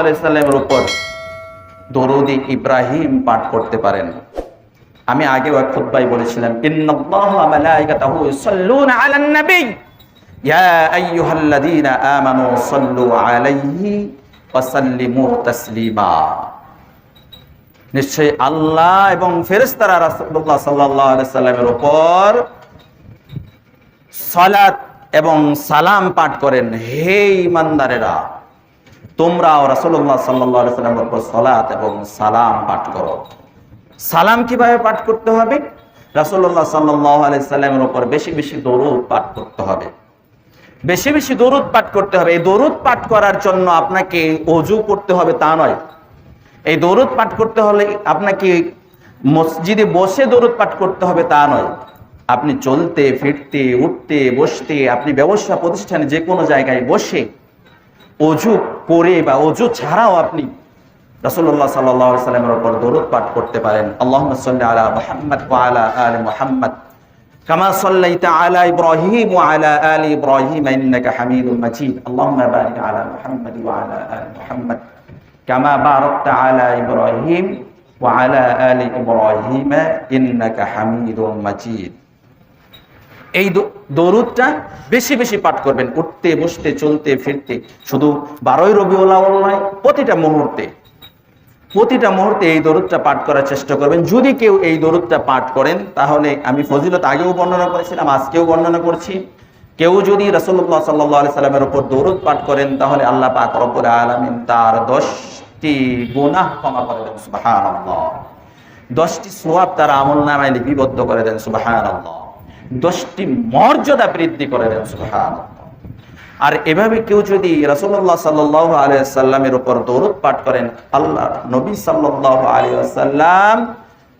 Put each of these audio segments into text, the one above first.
আলাইহি সাল্লামের উপর দরুদি ইব্রাহিম পাঠ করতে পারেন। আমি আগেও এক খুতবায় বলেছিলাম নিশ্চয়ই আল্লাহ এবং সাল্লাল্লাহু আলাইহি সাল্লামের উপর সালাত এবং সালাম পাঠ করেন। হে ইমানদারেরা তোমরাও রাসূলুল্লাহ সাল্লাল্লাহু আলাইহি সাল্লামের উপর সালাত এবং সালাম পাঠ করো। সালাম কীভাবে পাঠ করতে হবে? আলাইহি সাল্লামের উপর বেশি বেশি দরুদ পাঠ করতে হবে। বেশি বেশি দরুদ পাঠ করতে হবে। এই দরুদ পাঠ করার জন্য আপনাকে অজু করতে হবে তা নয়। এই দরুদ পাঠ করতে হলে আপনাকে মসজিদে বসে দরুদ পাঠ করতে হবে তা নয়। আপনি চলতে, ফিরতে, উঠতে, বসতে, আপনি ব্যবসা প্রতিষ্ঠানে যে কোনো জায়গায় বসে অজু করে বা অজু ছাড়াও আপনি রাসূলুল্লাহ সাল্লাল্লাহু সাল্লামের উপর দরুদ পাঠ করতে পারেন। সাল্লি আলা মুহাম্মদ আলা আলি মুহাম্মদ। ইব্রাহিম ওয়া আলা আলি ইব্রাহিম ইন্নাকা হামিদুম মাজিদ। আল্লাহুম্মা বারিক আলা মুহাম্মদ ওয়া আলা আলি মুহাম্মদ। কামা বারাকতা আলা ইব্রাহিম ওয়া আলা আলি ইব্রাহিম ইন্নাকা হামিদুম মাজিদ। এই দরুদটা বেশি বেশি পাঠ করবেন, উঠতে, বসতে, চলতে, ফিরতে। শুধু বারোই রবিউল আউয়াল নয়, প্রতিটা মুহূর্তে প্রতিটা মুহূর্তে এই দরুদটা পাঠ করার চেষ্টা করবেন। যদি কেউ এই দরুদটা পাঠ করেন, তাহলে আমি ফজিলত আগেও বর্ণনা করেছিলাম, আজকেও বর্ণনা করছি। কেউ যদি রাসূলুল্লাহ সাল্লাল্লাহু আলাইহি সাল্লামের উপর দরুদ পাঠ করেন, তাহলে আল্লাহ পাক রব্বুল আলামিন তার দশটি গুনাহ ক্ষমা করে দেন। সুবহানাল্লাহ। দশটি সোয়াব তার আমল নামায় লিপিবদ্ধ করে দেন। সুবহানাল্লাহ। দশটি মর্যাদা বৃদ্ধি করে দেন আর এভাবে কেউ যদি রাসূলুল্লাহ সাল্লাল্লাহু আলাইহি সাল্লামের উপর দরুদ পাঠ করেন, আল্লাহ নবী সাল্লাল্লাহু আলাইহি সাল্লাম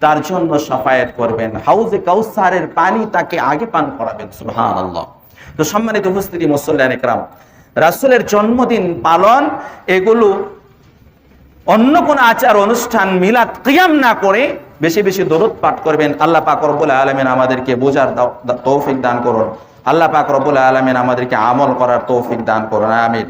তার জন্য সাফায়াত করবেন। হাউজে কাউসারের পানি তাকে আগে পান করাবেন, সুবহানাল্লাহ। তো সম্মানিত উপস্থিতি মুসল্লান একরাম, রাসূলের জন্মদিন পালন, এগুলো অন্য কোন আচার অনুষ্ঠান মিলাদ কিয়াম না করে বেশি বেশি দরদ পাঠ করবেন, আল্লাহ পাক রব্বুল আলামিন আমাদেরকে বোঝার তৌফিক দান করুন। আল্লাহ পাক রব্বুল আলামিন আমাদেরকে আমল করার তৌফিক দান করুন, আমিন।